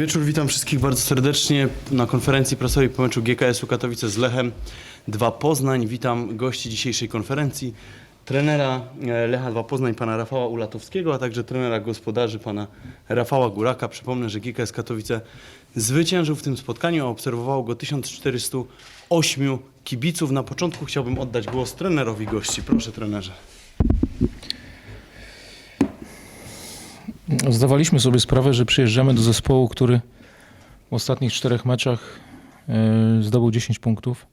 wieczór, witam wszystkich bardzo serdecznie na konferencji prasowej po meczu GKS-u Katowice z Lechem 2 Poznań. Witam gości dzisiejszej konferencji, trenera e, Lecha 2 Poznań, pana Rafała Ulatowskiego, a także trenera gospodarzy, pana Rafała Góraka. Przypomnę, że GKS Katowice zwyciężył w tym spotkaniu, a obserwowało go 1408 kibiców. Na początku chciałbym oddać głos trenerowi gości. Proszę trenerze. Zdawaliśmy sobie sprawę, że przyjeżdżamy do zespołu, który w ostatnich czterech meczach e, zdobył 10 punktów,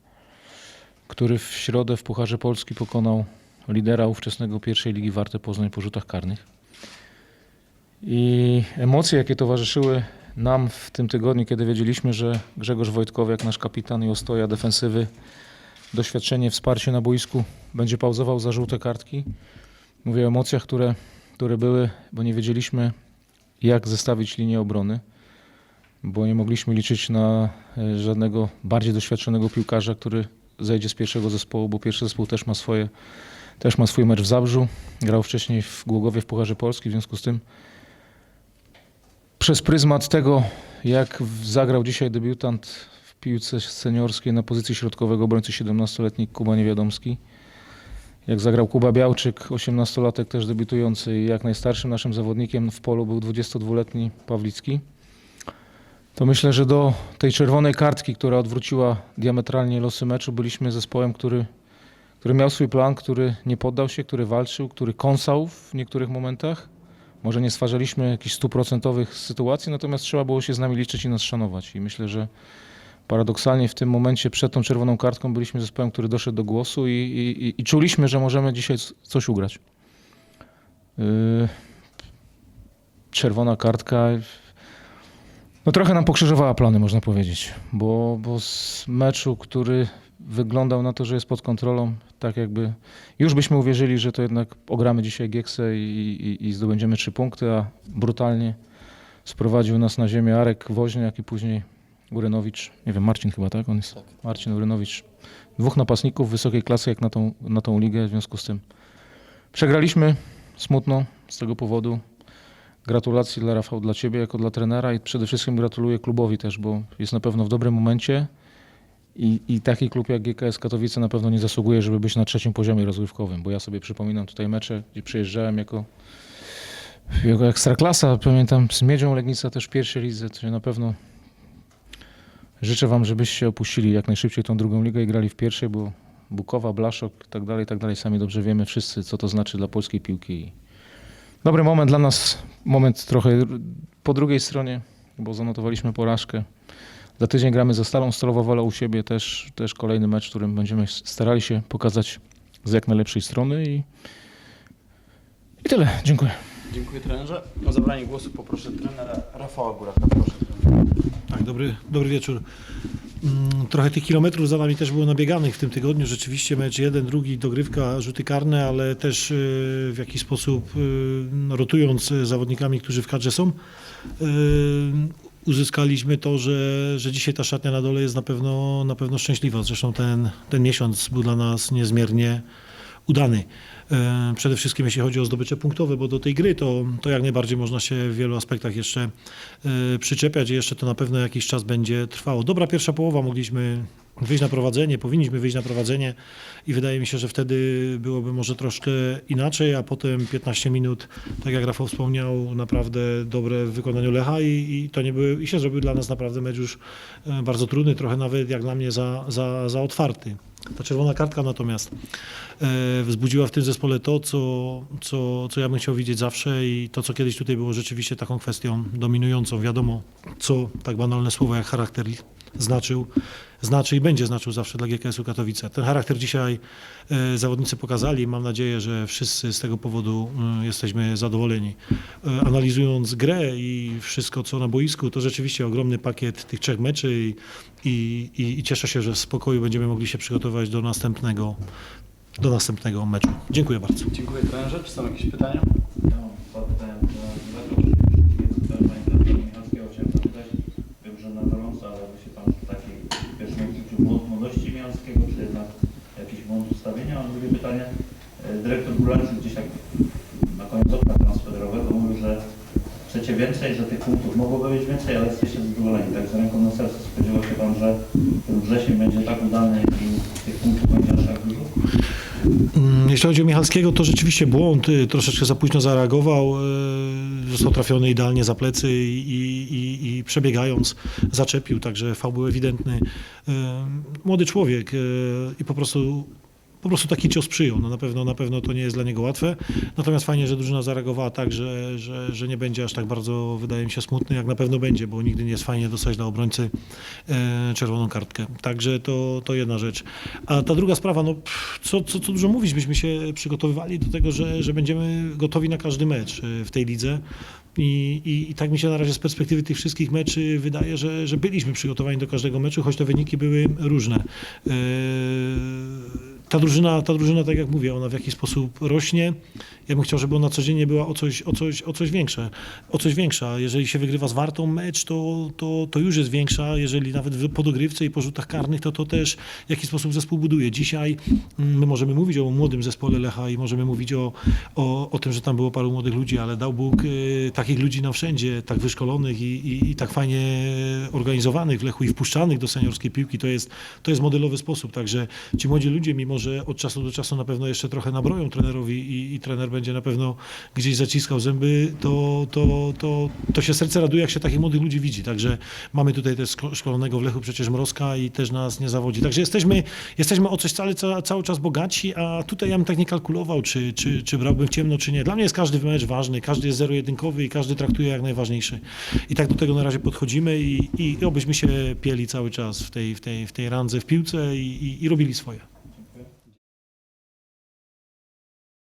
który w środę w Pucharze Polski pokonał lidera ówczesnego pierwszej ligi Warte Poznań po rzutach karnych. I emocje, jakie towarzyszyły nam w tym tygodniu, kiedy wiedzieliśmy, że Grzegorz Wojtkowiak, nasz kapitan i ostoja defensywy, doświadczenie, wsparcie na boisku, będzie pauzował za żółte kartki. Mówię o emocjach, które, które były, bo nie wiedzieliśmy, jak zestawić linię obrony, bo nie mogliśmy liczyć na e, żadnego bardziej doświadczonego piłkarza, który zejdzie z pierwszego zespołu, bo pierwszy zespół też ma swoje, też ma swój mecz w Zabrzu. Grał wcześniej w Głogowie w Pucharze Polski, w związku z tym przez pryzmat tego, jak zagrał dzisiaj debiutant w piłce seniorskiej na pozycji środkowego obrońcy 17-letni Kuba Niewiadomski, jak zagrał Kuba Białczyk, 18-latek też debiutujący i jak najstarszym naszym zawodnikiem w polu był 22-letni Pawlicki, to myślę, że do tej czerwonej kartki, która odwróciła diametralnie losy meczu, byliśmy zespołem, który, który miał swój plan, który nie poddał się, który walczył, który kąsał w niektórych momentach. Może nie stwarzaliśmy jakichś stuprocentowych sytuacji, natomiast trzeba było się z nami liczyć i nas szanować. I myślę, że paradoksalnie w tym momencie przed tą czerwoną kartką byliśmy zespołem, który doszedł do głosu i, i, i- czuliśmy, że możemy dzisiaj coś ugrać. Yy, czerwona kartka no trochę nam pokrzyżowała plany, można powiedzieć, bo, bo z meczu, który wyglądał na to, że jest pod kontrolą, tak jakby już byśmy uwierzyli, że to jednak ogramy dzisiaj Gieksę i, i, i zdobędziemy trzy punkty, a brutalnie sprowadził nas na ziemię Arek Woźniak i później Urynowicz, nie wiem, Marcin chyba, tak? On jest Tak. Marcin Urynowicz. Dwóch napastników wysokiej klasy jak na tą, na tą ligę, w związku z tym przegraliśmy, smutno z tego powodu. Gratulacje dla Rafał, dla Ciebie jako dla trenera i przede wszystkim gratuluję klubowi też, bo jest na pewno w dobrym momencie i, i taki klub jak GKS Katowice na pewno nie zasługuje, żeby być na trzecim poziomie rozgrywkowym, bo ja sobie przypominam tutaj mecze, gdzie przyjeżdżałem jako, ekstraklasa, pamiętam z Miedzią Legnica też w pierwszej lidze, to na pewno życzę Wam, żebyście opuścili jak najszybciej tą drugą ligę i grali w pierwszej, bo Bukowa, Blaszok i tak dalej, tak dalej, sami dobrze wiemy wszyscy, co to znaczy dla polskiej piłki. Dobry moment dla nas, moment trochę po drugiej stronie, bo zanotowaliśmy porażkę. Za tydzień gramy ze Stalą Stalowa Wola u siebie, też, też kolejny mecz, w którym będziemy starali się pokazać z jak najlepszej strony i, i tyle. Dziękuję. Dziękuję trenerze. O zabranie głosu poproszę trenera Rafała Góraka. Proszę. Tak, dobry, dobry wieczór. Mm, Trochę tych kilometrów za nami też było nabieganych w tym tygodniu. Rzeczywiście mecz jeden, drugi, dogrywka, rzuty karne, ale też y, w jakiś sposób y, no, rotując zawodnikami, którzy w kadrze są, y, uzyskaliśmy to, że, że dzisiaj ta szatnia na dole jest na pewno, na pewno szczęśliwa. Zresztą ten, ten miesiąc był dla nas niezmiernie udany. E, Przede wszystkim jeśli chodzi o zdobycze punktowe, bo do tej gry to, to jak najbardziej można się w wielu aspektach jeszcze e, przyczepiać i jeszcze to na pewno jakiś czas będzie trwało. Dobra pierwsza połowa, mogliśmy wyjść na prowadzenie, powinniśmy wyjść na prowadzenie i wydaje mi się, że wtedy byłoby może troszkę inaczej, a potem 15 minut, tak jak Rafał wspomniał, naprawdę dobre w wykonaniu Lecha i, i to nie były, i się zrobił dla nas naprawdę mecz już e, bardzo trudny, trochę nawet jak dla mnie za, za, za otwarty. Ta czerwona kartka natomiast e, wzbudziła w tym zespole to, co, co, co ja bym chciał widzieć zawsze i to, co kiedyś tutaj było rzeczywiście taką kwestią dominującą. Wiadomo, co tak banalne słowo jak charakter znaczył, znaczy i będzie znaczył zawsze dla GKS-u Katowice. Ten charakter dzisiaj e, zawodnicy pokazali mam nadzieję, że wszyscy z tego powodu e, jesteśmy zadowoleni. E, analizując grę i wszystko, co na boisku, to rzeczywiście ogromny pakiet tych trzech meczy i, i, i, i cieszę się, że w spokoju będziemy mogli się przygotować do następnego, do następnego meczu. Dziękuję bardzo. Dziękuję trenerze. Czy są jakieś pytania? Ja mam dwa pytania do Panie Trenerze Michalskiego chciałem zapytać. Wiem, że na gorąco, ale by się Pan w takiej pierwszym odczuciu młod- młodości Michalskiego, czy jednak jakiś błąd ustawienia? A drugie pytanie. Gulańczyk gdzieś tak na koniec okna transferowego mówił, że chcecie więcej, że tych punktów mogłoby być więcej, ale jesteście zadowoleni. Tak z ręką na sercu spodziewał się Pan, że ten wrzesień będzie tak udany i tych punktów będzie aż tak dużo? Mm, Jeśli chodzi o Michalskiego, to rzeczywiście błąd. y, Troszeczkę za późno zareagował. y, Został trafiony idealnie za plecy i, i, i przebiegając zaczepił, także fał był ewidentny. Y, Młody człowiek i po prostu. Po prostu taki cios przyjął. No na, pewno, na pewno to nie jest dla niego łatwe. Natomiast fajnie, że drużyna zareagowała tak, że, że, że nie będzie aż tak bardzo, wydaje mi się, smutny, jak na pewno będzie, bo nigdy nie jest fajnie dostać dla obrońcy e, czerwoną kartkę. Także to, to jedna rzecz. A ta druga sprawa, no co, co, co dużo mówić, myśmy się przygotowywali do tego, że, że będziemy gotowi na każdy mecz e, w tej lidze. I, i, I tak mi się na razie z perspektywy tych wszystkich meczy wydaje, że, że byliśmy przygotowani do każdego meczu, choć te wyniki były różne. E, Ta drużyna, ta drużyna, tak jak mówię, ona w jakiś sposób rośnie. Ja bym chciał, żeby ona codziennie była o coś, o coś, o coś większe. O coś większa. Jeżeli się wygrywa z Wartą mecz, to, to, to już jest większa. Jeżeli nawet po dogrywce i po rzutach karnych, to to też w jakiś sposób zespół buduje. Dzisiaj mm, my możemy mówić o młodym zespole Lecha i możemy mówić o, o, o tym, że tam było paru młodych ludzi, ale dał Bóg y, takich ludzi nam wszędzie, tak wyszkolonych i, i, i tak fajnie organizowanych w Lechu i wpuszczanych do seniorskiej piłki. To jest, to jest modelowy sposób. Także ci młodzi ludzie, mimo że od czasu do czasu na pewno jeszcze trochę nabroją trenerowi i, i trener będzie na pewno gdzieś zaciskał zęby, to, to, to, to się serce raduje, jak się takich młodych ludzi widzi. Także mamy tutaj też szko- szkolonego w Lechu przecież Mrozka i też nas nie zawodzi. Także jesteśmy, jesteśmy o coś cały, ca- cały czas bogaci, a tutaj ja bym tak nie kalkulował, czy, czy, czy brałbym w ciemno, czy nie. Dla mnie jest każdy mecz ważny, każdy jest zero-jedynkowy i każdy traktuje jak najważniejszy. I tak do tego na razie podchodzimy i, i obyśmy się pieli cały czas w tej, w tej, w tej randze w piłce i, i, i robili swoje.